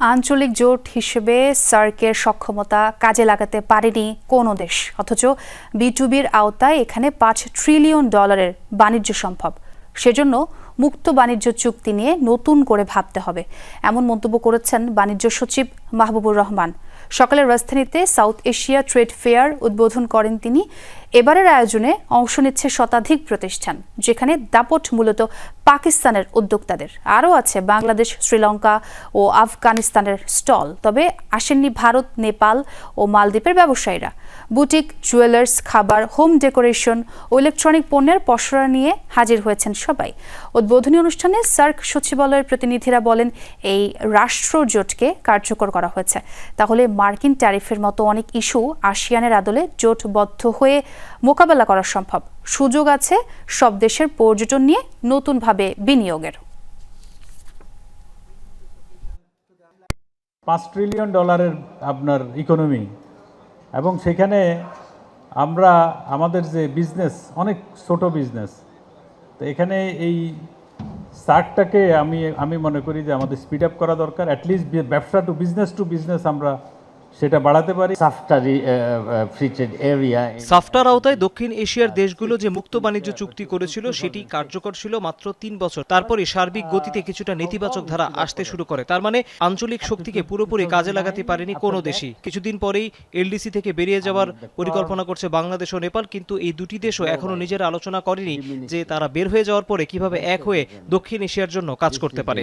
আঞ্চলিক জোট হিসেবে সার্কের সক্ষমতা কাজে লাগাতে পারেনি কোনো দেশ। অথচ বিটুবির আওতায় এখানে পাঁচ ট্রিলিয়ন ডলারের বাণিজ্য সম্ভব। সেজন্য মুক্ত বাণিজ্য চুক্তি নিয়ে নতুন করে ভাবতে হবে। এমন মন্তব্য করেছেন বাণিজ্য সচিব মাহবুবুর রহমান। সকালে রাজধানীতে সাউথ এশিয়া ট্রেড ফেয়ার উদ্বোধন করেন তিনি। এবারের আয়োজনে অংশ নিচ্ছে শতাধিক প্রতিষ্ঠান, যেখানে দাপট মূলত পাকিস্তানের উদ্যোক্তাদের। আরও আছে বাংলাদেশ, শ্রীলঙ্কা ও আফগানিস্তানের স্টল, তবে আসেননি ভারত, নেপাল ও মালদ্বীপের ব্যবসায়ীরা। বুটিক, জুয়েলার্স, খাবার, হোম ডেকোরেশন ও ইলেকট্রনিক পণ্যের পসরা নিয়ে হাজির হয়েছেন সবাই। উদ্বোধনী অনুষ্ঠানে সার্ক সচিবালয়ের প্রতিনিধিরা বলেন, এই রাষ্ট্রজোটকে কার্যকর করা হয়েছে। তাহলে মার্কিন ট্যারিফের মতো অনেক ইস্যু আসিয়ানের আদলে জোটবদ্ধ হয়ে মোকাবেলা করা সম্ভব। সুযোগ আছে সব দেশের পর্যটন নিয়ে নতুনভাবে বিনিয়োগের। পাঁচ ট্রিলিয়ন ডলারের আপনার ইকোনমি এবং সেখানে আমরা, আমাদের যে বিজনেস অনেক ছোট বিজনেস তো এখানে এই সার্কটাকে আমি আমি মনে করি যে আমাদের স্পিড আপ করা দরকার। অ্যাটলিস্ট ব্যবসা টু বিজনেস টু বিজনেস আমরা সেটা বাড়াতে পারি। সাফটার আওতায় দক্ষিণ এশিয়ার দেশগুলো যে মুক্ত বাণিজ্য চুক্তি করেছিল সেটি কার্যকর ছিল মাত্র তিন বছর। তারপরে সার্বিক গতিতে কিছুটা নেতিবাচক ধারা আসতে শুরু করে। তার মানে আঞ্চলিক শক্তিকে পুরোপুরি কাজে লাগাতে পারেনি কোনো দেশই। কিছুদিন পরেই এলডিসি থেকে বেরিয়ে যাওয়ার পরিকল্পনা করছে বাংলাদেশ ও নেপাল কিন্তু এই দুটি দেশও এখনও নিজেরা আলোচনা করেনি যে তারা বের হয়ে যাওয়ার পরে কীভাবে এক হয়ে দক্ষিণ এশিয়ার জন্য কাজ করতে পারে।